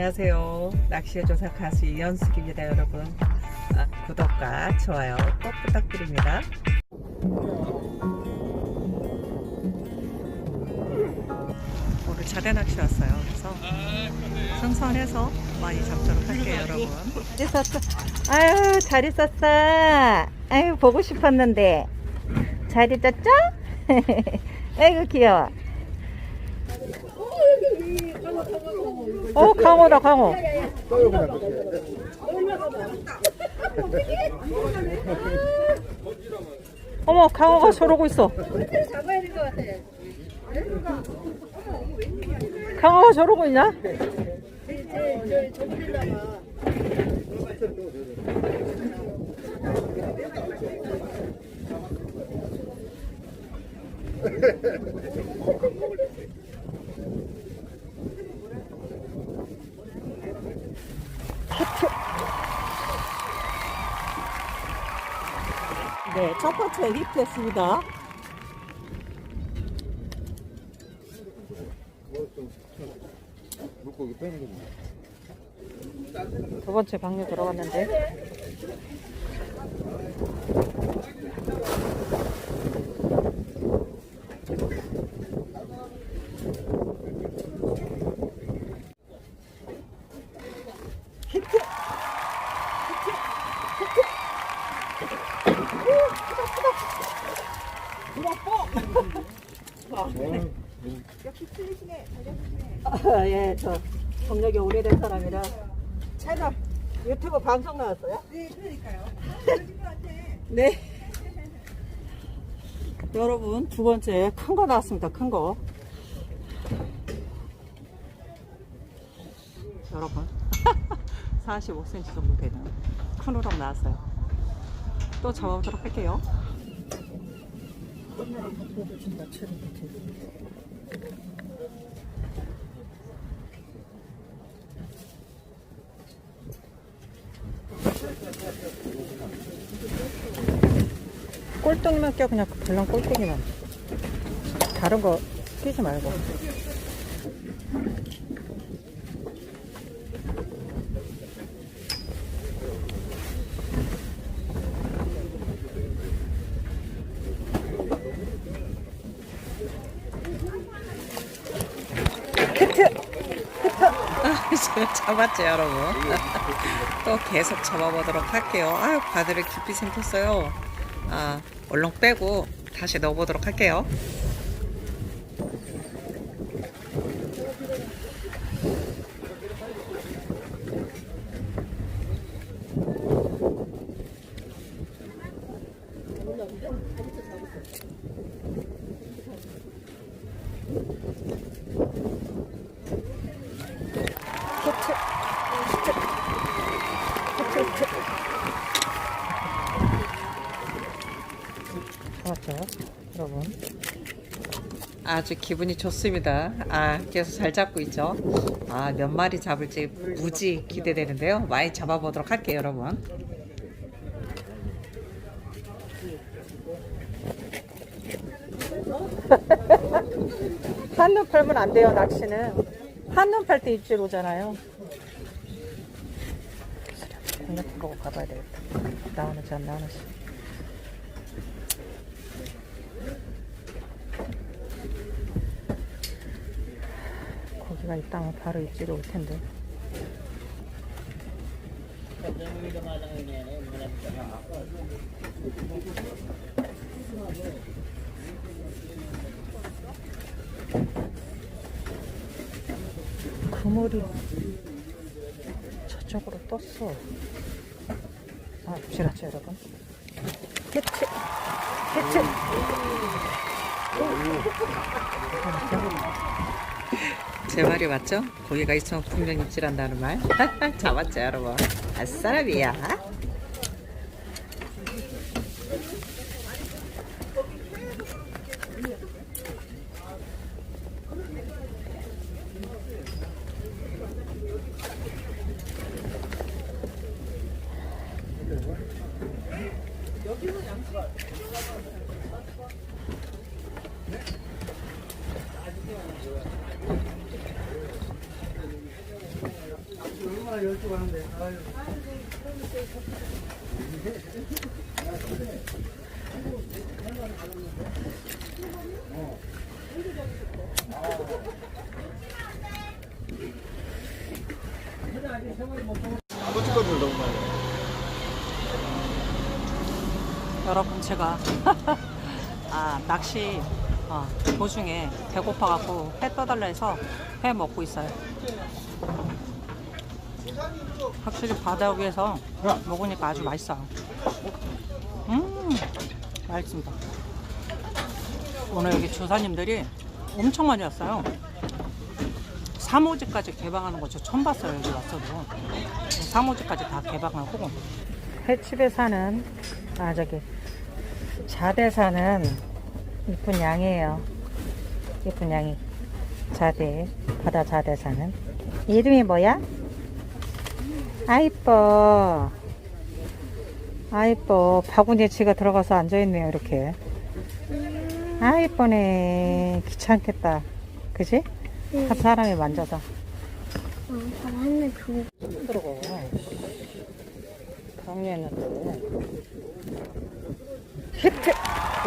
안녕하세요. 낚시의 조사 가수 이연숙입니다, 여러분. 아, 구독과 좋아요 꼭 부탁드립니다. 오늘 자대 낚시 왔어요. 그래서 선선해서 많이 잡도록 할게요, 여러분. 잘 있었어. 아유, 잘 있었어. 아유, 보고 싶었는데. 잘 있었죠? 아이고, 귀여워. 어, 강호다, 강호. 어머, 강호가 저러고 있어. 강호가 저러고 있냐? 제, 제, 저, 저 물에다가. 네, 첫 번째 히트했습니다. 두 번째 방류 들어갔는데. 아, 예, 저 경력이 오래된 사람이라 채널 유튜브 방송 나왔어요? 네, 그러니까요. 네. 여러분 두 번째 큰 거 나왔습니다. 큰 거. 여러분 45cm 정도 되는 큰 우럭 나왔어요. 또 잡아보도록 할게요. 꼴등만 껴 그냥 별랑 꼴등이만. 다른 거 끼지 말고. 아, 제가 잡았죠, 여러분. 또 계속 잡아보도록 할게요. 아유, 바늘에 깊이 생겼어요. 아, 얼렁 빼고 다시 넣어보도록 할게요. 좋았죠, 여러분. 아주 기분이 좋습니다. 아, 계속 잘 잡고 있죠. 아, 몇 마리 잡을지 무지 기대되는데요. 많이 잡아보도록 할게요, 여러분. 한눈 팔면 안 돼요, 낚시는. 한눈 팔 때 입질 오잖아요. 공략 보고 가봐야 되겠다. 나오는지 안 나오는지. 고기가 있다면 바로 입질이 올 텐데. 그물이 저쪽으로 떴어. 아, 입질하죠, 여러분. 히트! 히트! 제 말이 맞죠? 고기가 있으면 분명 입질한다는 말. 잡았죠, 여러분. 아싸라비야. 열두 하는데. 아유. 여러분 제가 아 낚시 어, 도중에 배고파갖고 회 떠달라 해서 회 먹고 있어요. 확실히 바다 위에서 먹으니까 아주 맛있어요. 음 맛있습니다. 오늘 여기 조사님들이 엄청 많이 왔어요. 3호지까지 개방하는 거 저 처음 봤어요 여기 왔어도 3호지까지 다 개방하고 횟집에 사는 아 저기 자대 사는 이쁜 양이에요 이쁜 양이 자대 바다 자대 사는 이름이 뭐야? 아 이뻐 아 이뻐 바구니에 지가 들어가서 앉아있네요 이렇게 아 이뻐네 귀찮겠다 그지? 한 사람이 만져서 어. 들어가. 강요했는데. 히트!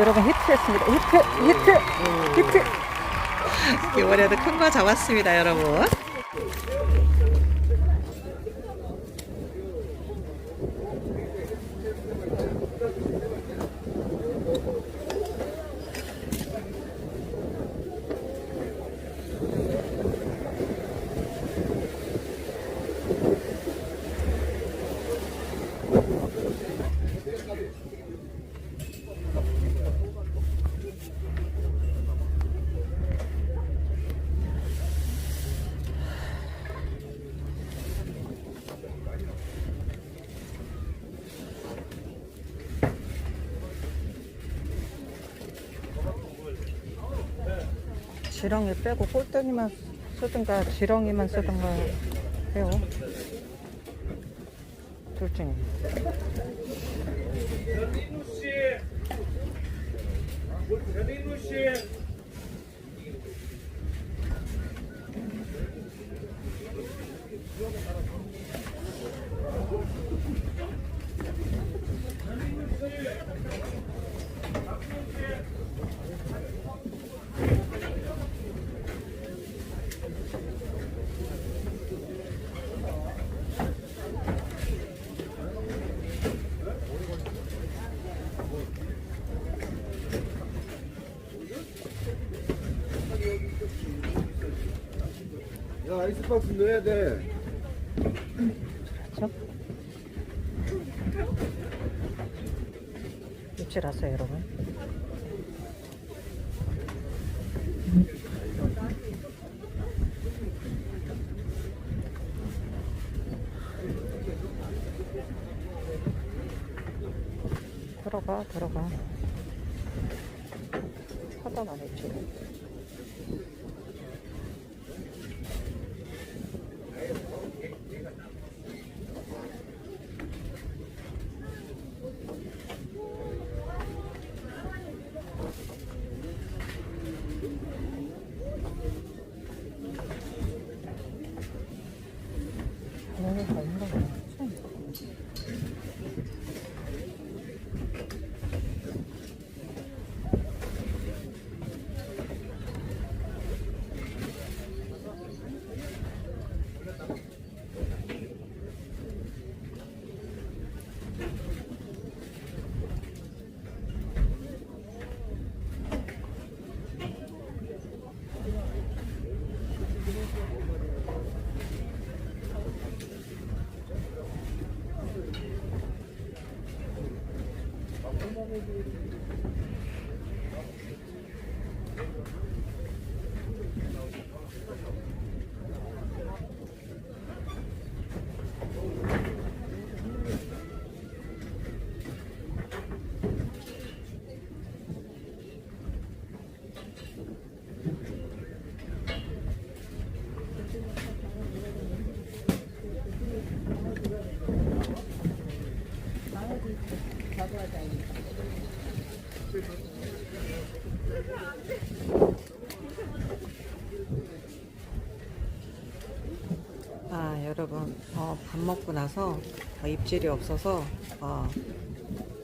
여러분 히트했습니다. 히트! 히트! 히트! 이번에도 큰 거 잡았습니다, 여러분. 지렁이 빼고 꼴등이만 쓰든가 지렁이만 쓰든가 해요. 둘 중에. 야, 아이스박스 넣어야 돼. 그렇죠? 입질 왔어요, 여러분. 들어가, 들어가. 안에 입 여러분 어, 밥 먹고 나서 어, 입질이 없어서 어,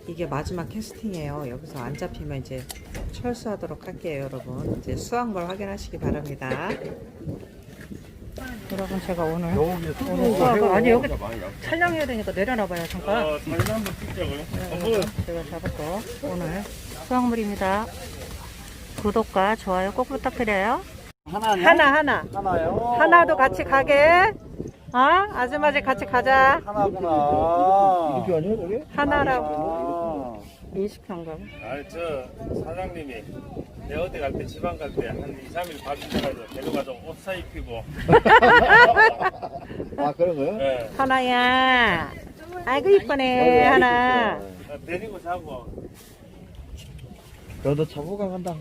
이게 마지막 캐스팅이에요. 여기서 안 잡히면 이제 철수하도록 할게요, 여러분. 이제 수확물 확인하시기 바랍니다. 여러분 제가 오늘 수확을 아니 여기 촬영해야 되니까 내려놔봐요 잠깐. 어, 사진 한번 찍자고요. 네, 제가 잡았고 오늘 수확물입니다. 구독과 좋아요 꼭 부탁드려요. 하나냐? 하나 하나 하나요? 하나도 같이 가게. 어? 아줌마집 같이 가자. 하나구나. 이렇게 아니야 저게? 하나라고. 아. 20평가. 아니 저 사장님이 내 어디 갈 때 지방 갈 때 한 2, 3일 봐주셔가지고 데려가서 옷 사 입히고 아 그런 거요? 예, 하나야. 아이고 이쁘네 하나. 데리고 자고 너도 잡고 간다.